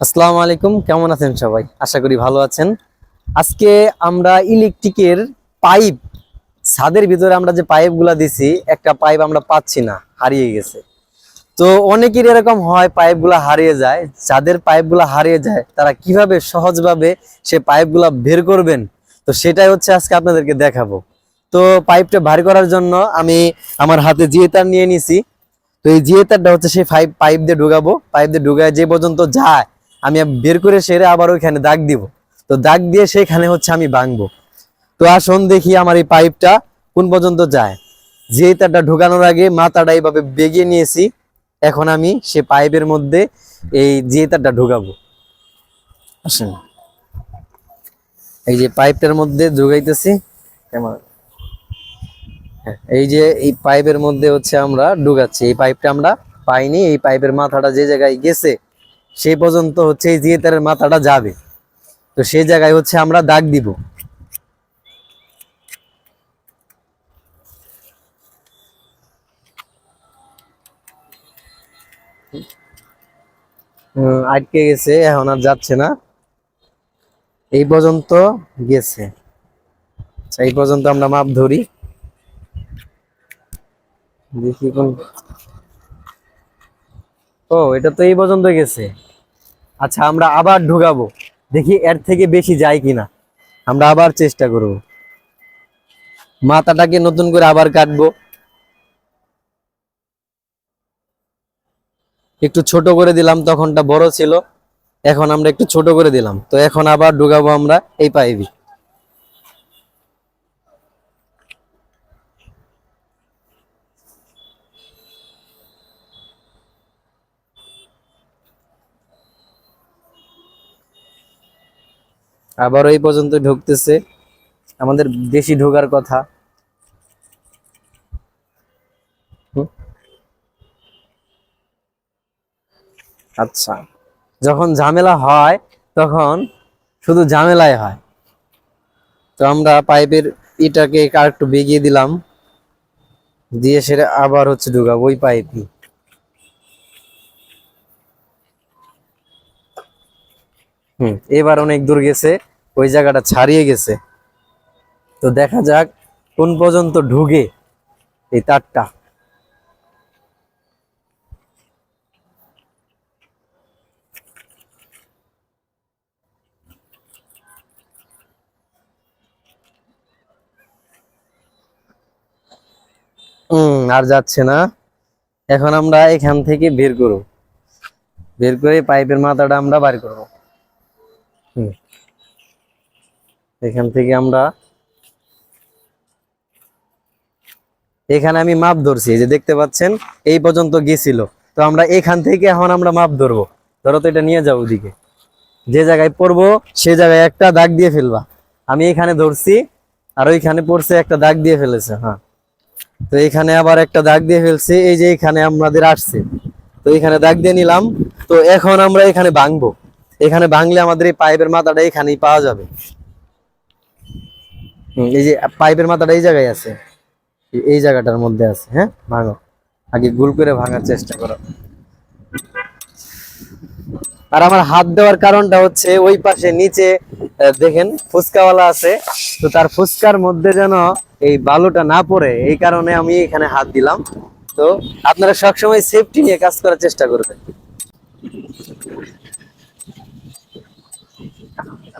আসসালামু আলাইকুম, কেমন আছেন সবাই? আশা করি ভালো আছেন। আজকে আমরা ইলেকট্রিকের পাইপ, ছাদের ভিতরে আমরা যে পাইপগুলা দিছি, একটা পাইপ আমরা পাচ্ছি না, হারিয়ে গেছে। তো অনেকের এরকম হয়, পাইপগুলা হারিয়ে যায়, যাদের পাইপগুলা হারিয়ে যায়, তারা কীভাবে সহজভাবে সে পাইপগুলা বের করবেন? তো সেটাই হচ্ছে আজকে আপনাদেরকে দেখাবো। তো পাইপটা ভারী করার জন্য আমি আমার হাতে জিয়ে তার নিয়ে নিছি। তো এই জিয়ে তারটা হচ্ছে সেই পাইপ পাইপ দিয়ে ঢুকাবো। পাইপ দিয়ে ঢুকায় যে পর্যন্ত যায় আমি বের করে সেরে আবার ওইখানে দাগ দিব। তো দাগ দিয়ে সেখানে হচ্ছে আমি ভাঙবো। তো আসুন দেখি আমার এই পাইপটা কোন পর্যন্ত যায়। যে তারটা ঢোকানোর আগে মাথাটা এইভাবে বেগিয়ে নিয়েছি। এখন আমি সে পাইপের মধ্যে এই যে তারটা ঢোকাবো। আসেন। এই যে পাইপটার মধ্যে ঢুকাইতেছি। হ্যাঁ, এই যে এই পাইপের মধ্যে হচ্ছে আমরা ঢুকাচ্ছি। এই পাইপটা আমরা পাইনি এই পাইপের মাথাটা যে জায়গায় গেছে সেই পর্যন্ত হচ্ছে এই জিয়েতারের মাথাটা যাবে। তো সেই জায়গায় হচ্ছে আমরা দাগ দিব। আটকে গেছে এখন আর যাচ্ছে না। এই পর্যন্ত গেছে। আচ্ছা, এই পর্যন্ত আমরা মাপ ধরি। দেখি কোন ও, এটা তো এই পর্যন্ত গেছে। আচ্ছা আমরা আবার ঢুকাবো। দেখি এর থেকে বেশি যায় কিনা। আমরা আবার চেষ্টা করব। মাথাটাকে নতুন করে আবার কাটবো। একটু ছোট করে দিলাম, তখনটা বড় ছিল। এখন আমরা একটু ছোট করে দিলাম। তো এখন আবার ঢুকাবো আমরা এই পাইপি। আবার এই পর্যন্ত ঢুকতেছে। আমাদের বেশি ঢোকার কথা। আচ্ছা। যখন ঝামেলা হয়, তখন শুধু ঝামেলাই হয়। তো আমরা পাইপের ইটাকে আর একটু বেগিয়ে দিলাম। দিয়ে সেটা আবার হচ্ছে ঢুকাবো ওই পাইপই হুম। এবার অনেক দূর গেছে, ওই জায়গাটা ছাড়িয়ে গেছে। তো দেখা যাক কোন পর্যন্ত ঢুকে এই তারটা। আর যাচ্ছে না। এখন আমরা এখান থেকে বের করব। বের করে পাইপের মাথাটা আমরা বার করব। এখান থেকে আমরা এখানে আমি মাপ ধরছি যে দেখতে পাচ্ছেন, এই পর্যন্ত গেছিল। তো আমরা এখান থেকে এখন আমরা মাপ ধরবো। ধরো তো এটা নিয়ে যাও ওদিকে। যে জায়গায় পড়ব, সে জায়গায় একটা দাগ দিয়ে ফেলবা। আমি এখানে ধরছি, আর ওইখানে পড়ছে একটা দাগ দিয়ে ফেলেছে হ্যাঁ। তো এখানে আবার একটা দাগ দিয়ে ফেলছে, এই যে এখানে আমাদের আসছে। তো এখানে দাগ দিয়ে নিলাম। তো এখন আমরা এখানে ভাঙবো। এখানে ভাঙলে আমাদের এই পাইপের মাথাটা এখানেই পাওয়া যাবে। এই যে পাইপের মাথাটা এই জায়গায় আছে। এই- জায়গাটার মধ্যে আছে হ্যাঁ? ভাঙো। আগে গোল করে ভাঙার চেষ্টা করো। আর আমার হাত দেওয়ার কারণটা হচ্ছে ওই পাশে নিচে দেখেন ফুচকাওয়ালা আছে। তো তার ফুচকার মধ্যে যেন এই বালুটা না পড়ে, এই কারণে আমি এখানে হাত দিলাম। তো আপনারা সবসময় সেফটি নিয়ে কাজ করার চেষ্টা করবেন।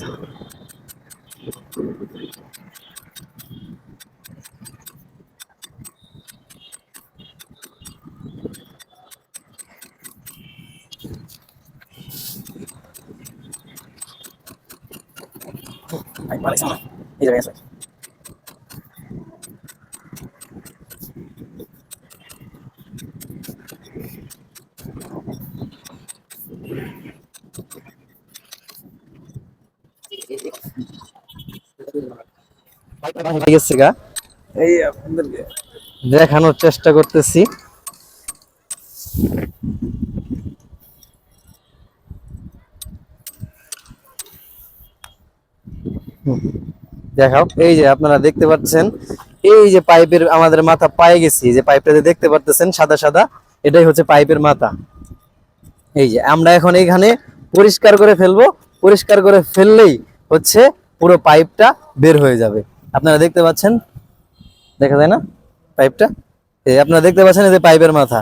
হাতে হাতে হাতে Ay, vale, sama. এই জায়গায় আছে হয়ে গেছে গা। এই আপনাদেরকে। দেখানোর চেষ্টা করতেছি। দেখাও এই যে আপনারা দেখতে পাচ্ছেন এই যে পাইপের আমাদের মাথা পায়ে গেছি যে পাইপটা যে দেখতে পারতেছেন সাদা সাদা এটাই হচ্ছে পাইপের মাথা। এই যে আমরা এখন এখানে পরিষ্কার করে ফেলব পরিষ্কার করে ফেললেই হচ্ছে পুরো পাইপটা বের হয়ে যাবে। আপনারা দেখতে পাচ্ছেন? দেখা যায় না? পাইপটা? এই আপনারা দেখতে পাচ্ছেন এই যে পাইপের মাথা।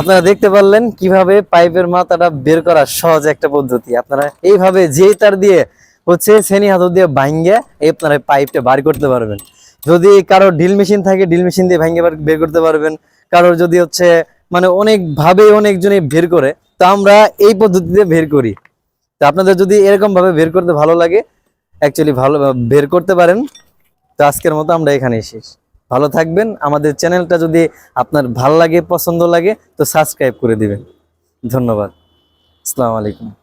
আপনারা দেখতে পারলেন কীভাবে পাইপের মাথাটা বের করা সহজ একটা পদ্ধতি। আপনারা এইভাবে যেই তার দিয়ে হচ্ছে শ্রেণি হাতর দিয়ে ভাঙ্গে এই আপনারা পাইপটা বার করতে পারবেন। যদি কারও ড্রিল মেশিন থাকে, ড্রিল মেশিন দিয়ে ভাঙ্গে বের করতে পারবেন। কারোর যদি হচ্ছে মানে অনেক ভাবে অনেকজনই বের করে, তো আমরা এই পদ্ধতিতে বের করি। তো আপনাদের যদি এরকমভাবে বের করতে ভালো লাগে অ্যাকচুয়ালি ভালো, বের করতে পারেন। তো আজকের মতো আমরা এখানে শেষ। ভালো থাকবেন। আমাদের চ্যানেলটা যদি আপনার ভালো লাগে, পছন্দ লাগে, তো সাবস্ক্রাইব করে দিবেন। ধন্যবাদ। আসসালামু আলাইকুম।